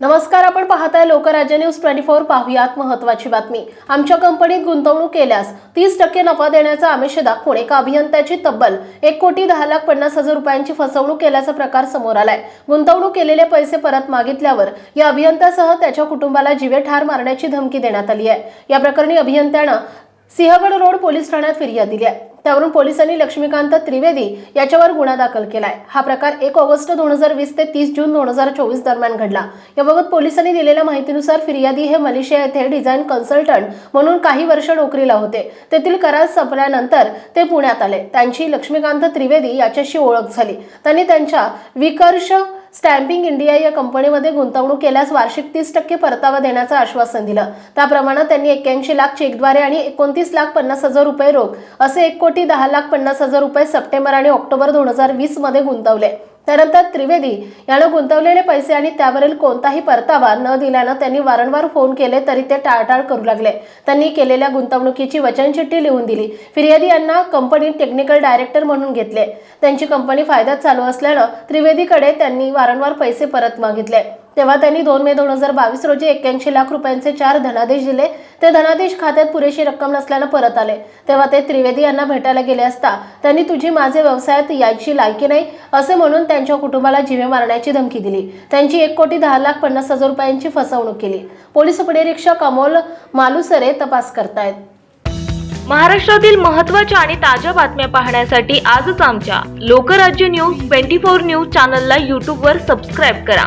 नमस्कार आपण पाहताय लोकराज्य न्यूज ट्वेंटी फोर पाहुयात महत्वाची बातमी. आमच्या कंपनीत गुंतवणूक केल्यास तीस टक्के नफा देण्याचा आमिष दाखवून एका अभियंत्याची तब्बल एक कोटी दहा लाख पन्नास हजार रुपयांची फसवणूक केल्याचा प्रकार समोर आलाय. गुंतवणूक केलेले पैसे परत मागितल्यावर या अभियंत्यासह त्याच्या कुटुंबाला जीवे ठार मारण्याची धमकी देण्यात आली आहे. या प्रकरणी अभियंत्यानं सिंहगड रोड पोलीस ठाण्यात फिर्याद दिली आहे. त्यावरून पोलिसांनी लक्ष्मीकांत त्रिवेदी याच्यावर गुन्हा दाखल केलाय. हा प्रकार एक ऑगस्ट दोन हजार वीस ते तीस जून दोन हजार चोवीस दरम्यान घडला. याबाबत पोलिसांनी दिलेल्या माहितीनुसार फिर्यादी हे मलेशिया येथे डिझाईन कन्सल्टंट म्हणून काही वर्ष नोकरीला होते. तेथील करार संपल्यानंतर ते पुण्यात आले. त्यांची लक्ष्मीकांत त्रिवेदी याच्याशी ओळख झाली. त्यांनी त्यांच्या विकर्ष स्टॅम्पिंग इंडिया या कंपनीमध्ये गुंतवणूक केल्यास वार्षिक तीस टक्के परतावा देण्याचं आश्वासन दिलं. त्याप्रमाणे त्यांनी एक्क्याऐंशी लाख चेकद्वारे आणि एकोणतीस लाख पन्नास हजार रुपये रोख असे एक कोटी दहा लाख पन्नास हजार रुपये सप्टेंबर आणि ऑक्टोबर दोन हजार वीसमध्ये गुंतवले. त्यानंतर त्रिवेदी यानं गुंतवलेले पैसे आणि त्यावरील कोणताही परतावा न दिल्यानं त्यांनी वारंवार फोन केले तरी ते टाळटाळ करू लागले. त्यांनी केलेल्या गुंतवणुकीची वचनचिठ्ठी लिहून दिली. फिर्यादी यांना कंपनीत टेक्निकल डायरेक्टर म्हणून घेतले. त्यांची कंपनी फायद्यात चालू असल्यानं त्रिवेदीकडे त्यांनी वारंवार पैसे परत मागितले. तेव्हा त्यांनी दोन मे दोन हजार बावीस रोजी एक्क्याऐंशी लाख रुपयांचे चार धनादेश दिले. ते धनादेश खात्यात पुरेशी रक्कम नसल्यानं परत आले. तेव्हा ते त्रिवेदी यांना भेटायला गेले असता त्यांनी तुझी माझे व्यवसायात यायची लायकी नाही असे म्हणून त्यांच्या कुटुंबाला जीवे मारण्याची धमकी दिली. त्यांची एक कोटी दहा लाख पन्नास हजार रुपयांची फसवणूक केली. पोलीस उपनिरीक्षक अमोल मालुसरे तपास करतायत. महाराष्ट्रातील महत्त्वाच्या आणि ताज्या बातम्या पाहण्यासाठी आजच आमच्या Lokrajya news twenty four news चॅनलला यूट्यूबवर सबस्क्राईब करा.